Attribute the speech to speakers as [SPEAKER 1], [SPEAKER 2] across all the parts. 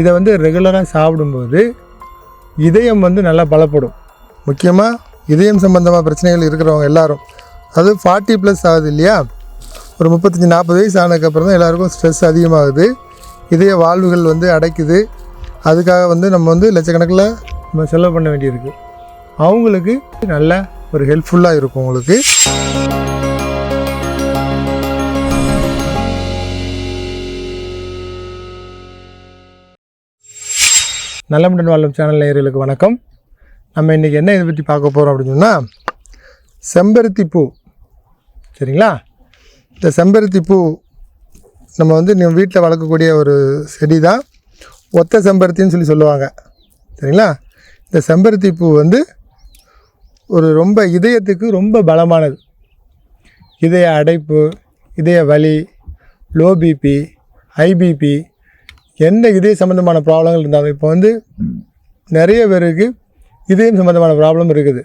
[SPEAKER 1] இதை வந்து ரெகுலராக சாப்பிடும்போது இதயம் வந்து நல்லா பலப்படும்.
[SPEAKER 2] முக்கியமாக இதயம் சம்பந்தமாக பிரச்சனைகள் இருக்கிறவங்க எல்லாரும். அது ஃபார்ட்டி ப்ளஸ் ஆகுது இல்லையா? ஒரு முப்பத்தஞ்சு நாற்பது வயசு ஆனதுக்கப்புறம் தான் எல்லாருக்கும் ஸ்ட்ரெஸ் அதிகமாகுது. இதய வாழ்வுகள் வந்து அடைக்குது. அதுக்காக வந்து நம்ம வந்து லட்சக்கணக்கில்
[SPEAKER 1] நம்ம செலவு பண்ண வேண்டியிருக்கு. அவங்களுக்கு நல்ல
[SPEAKER 2] ஒரு ஹெல்ப்ஃபுல்லாக இருக்கும் உங்களுக்கு.
[SPEAKER 1] நல்லமுடன் வாழும் சேனல் நேயர்களுக்கு வணக்கம். நம்ம இன்றைக்கி என்ன இதை பற்றி பார்க்க போகிறோம் அப்படின்னு சொன்னால்
[SPEAKER 2] செம்பருத்தி பூ.
[SPEAKER 1] சரிங்களா?
[SPEAKER 2] இந்த செம்பருத்தி பூ நம்ம வந்து நம்ம வீட்டில் வளர்க்கக்கூடிய ஒரு செடி தான் ஒத்த செம்பருத்தின்னு சொல்லி சொல்லுவாங்க. சரிங்களா? இந்த செம்பருத்தி பூ வந்து ஒரு ரொம்ப இதயத்துக்கு ரொம்ப பலமானது.
[SPEAKER 1] இதய அடைப்பு இதய வலி லோ பிபி ஐபிபி எந்த இதய சம்மந்தமான ப்ராப்ளங்கள் இருந்தாலும் இப்போ வந்து நிறைய பேருக்கு இதயம் சம்மந்தமான ப்ராப்ளம் இருக்குது.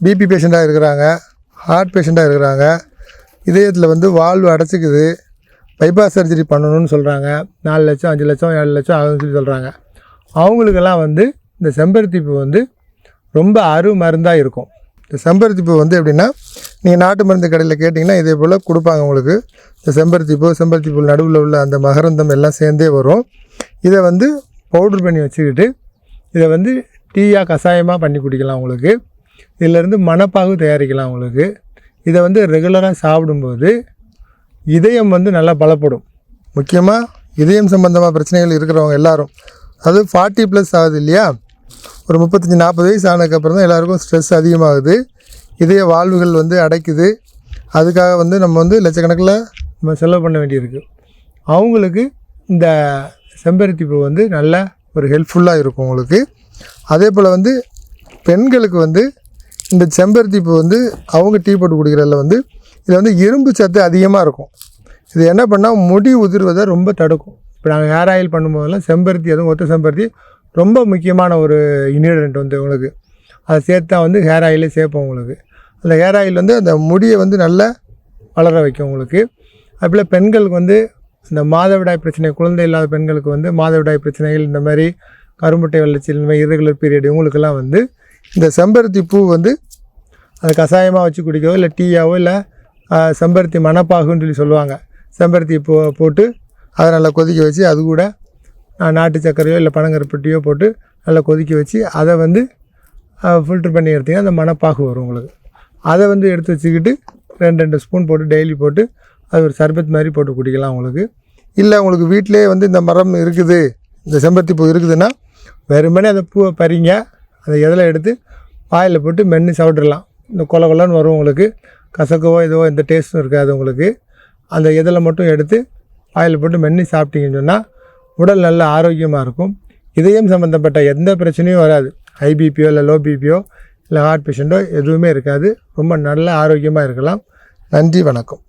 [SPEAKER 2] பிபி பேஷண்ட்டாக இருக்கிறாங்க ஹார்ட் பேஷண்ட்டாக இருக்கிறாங்க. இதயத்தில் வந்து வாழ்வு அடைச்சிக்குது. பைபாஸ் சர்ஜரி பண்ணணும்னு சொல்கிறாங்க
[SPEAKER 1] நாலு லட்சம் அஞ்சு லட்சம் ஏழு லட்சம் ஆகுதுன்னு சொல்லி சொல்கிறாங்க அவங்களுக்கெல்லாம் வந்து இந்த செம்பருத்தி பூ வந்து ரொம்ப அரு மருந்தாக இருக்கும்.
[SPEAKER 2] இந்த செம்பருத்தி பூ வந்து எப்படின்னா நீங்கள் நாட்டு மருந்து கடையில் கேட்டிங்கன்னா இதே போல் கொடுப்பாங்க உங்களுக்கு. இந்த செம்பருத்தி பூ செம்பருத்தி பூ நடுவில் உள்ள அந்த மகரந்தம் எல்லாம் சேர்ந்தே வரும். இதை வந்து
[SPEAKER 1] பவுடர் பண்ணி வச்சுக்கிட்டு இதை வந்து டீயாக கஷாயமாக பண்ணி குடிக்கலாம் உங்களுக்கு. இதிலேருந்து மணப்பாகு தயாரிக்கலாம் உங்களுக்கு. இதை வந்து ரெகுலராக சாப்பிடும்போது இதயம் வந்து நல்லா பலப்படும்.
[SPEAKER 2] முக்கியமாக இதயம் சம்பந்தமாக பிரச்சனைகள் இருக்கிறவங்க எல்லாரும். அது ஃபார்ட்டி ப்ளஸ் ஆகுது இல்லையா? ஒரு முப்பத்தஞ்சு நாற்பது வயசு ஆனதுக்கப்புறம் தான் எல்லாருக்கும் ஸ்ட்ரெஸ் அதிகமாகுது. இதய வாழ்வுகள் வந்து அடைக்குது. அதுக்காக வந்து நம்ம வந்து லட்சக்கணக்கில்
[SPEAKER 1] நம்ம செலவு பண்ண வேண்டியிருக்கு. அவங்களுக்கு இந்த செம்பருத்தி பூ வந்து நல்ல
[SPEAKER 2] ஒரு ஹெல்ப்ஃபுல்லாக இருக்கும் உங்களுக்கு. அதே போல் வந்து பெண்களுக்கு வந்து இந்த செம்பருத்தி பூ வந்து அவங்க டீ போட்டு குடிக்கிறதில் வந்து இதில் வந்து இரும்பு சத்து அதிகமாக இருக்கும். இது என்ன பண்ணால் முடி உதிர்வதை
[SPEAKER 1] ரொம்ப தடுக்கும். இப்போ நாங்கள் ஹேர் ஆயில் பண்ணும்போதெல்லாம் செம்பருத்தி அதுவும் ஒத்த செம்பருத்தி ரொம்ப முக்கியமான ஒரு இன்க்ரீடியன்ட் வந்து உங்களுக்கு. அதை சேர்த்தா வந்து ஹேர் ஆயிலே சேர்ப்போம் உங்களுக்கு. அந்த ஹேர் ஆயில் வந்து அந்த முடியை வந்து நல்லா வளர வைக்கும் உங்களுக்கு. அதுபோல் பெண்களுக்கு வந்து இந்த மாதவிடாய் பிரச்சனை குழந்தை இல்லாத பெண்களுக்கு வந்து மாதவிடாய் பிரச்சனைகள் இந்த மாதிரி கருமுட்டை வளர்ச்சி இந்த மாதிரி இரகுலர் பீரியட் இவங்களுக்கெல்லாம் வந்து
[SPEAKER 2] இந்த செம்பருத்தி பூ வந்து
[SPEAKER 1] அது கஷாயமாக வச்சு குடிக்கவோ இல்லை டீயாவோ இல்லை செம்பருத்தி மணப்பாகுன்னு சொல்லி சொல்லுவாங்க. செம்பருத்தி பூ போட்டு
[SPEAKER 2] அதை நல்லா கொதிக்க வச்சு அது கூட
[SPEAKER 1] நாட்டு சர்க்கரையோ இல்லை பனங்கருப்பட்டியோ போட்டு நல்லா கொதிக்க வச்சு அதை வந்து ஃபில்ட்ரு பண்ணி எடுத்தீங்கன்னா அந்த மணப்பாகு வரும் உங்களுக்கு. அதை வந்து எடுத்து வச்சுக்கிட்டு ரெண்டு ரெண்டு ஸ்பூன் போட்டு டெய்லி போட்டு அது ஒரு சர்பத் மாதிரி போட்டு குடிக்கலாம் உங்களுக்கு.
[SPEAKER 2] இல்லை உங்களுக்கு வீட்டிலே வந்து இந்த மரம் இருக்குது இந்த செம்பருத்தி பூ இருக்குதுன்னா
[SPEAKER 1] வெறுமனே அந்த பூவை பறிங்க அந்த எதில் எடுத்து வாயில் போட்டு மென்று சாப்பிட்றலாம் இந்த கொல கொலன்னு வரும் உங்களுக்கு. கசக்கவோ இதுவோ எந்த டேஸ்ட்டும் இருக்காது உங்களுக்கு. அந்த இதில் மட்டும் எடுத்து வாயில் போட்டு மென்று சாப்பிட்டீங்கன்னு சொன்னால் உடல் நல்ல ஆரோக்கியமாக இருக்கும். இதயம் சம்மந்தப்பட்ட எந்த பிரச்சனையும் வராது. ஹைபிபியோ இல்லை லோ பிபியோ இல்லை ஹார்ட் பேஷண்ட்டோ எதுவுமே இருக்காது. ரொம்ப நல்ல ஆரோக்கியமாக இருக்கலாம்.
[SPEAKER 2] நன்றி வணக்கம்.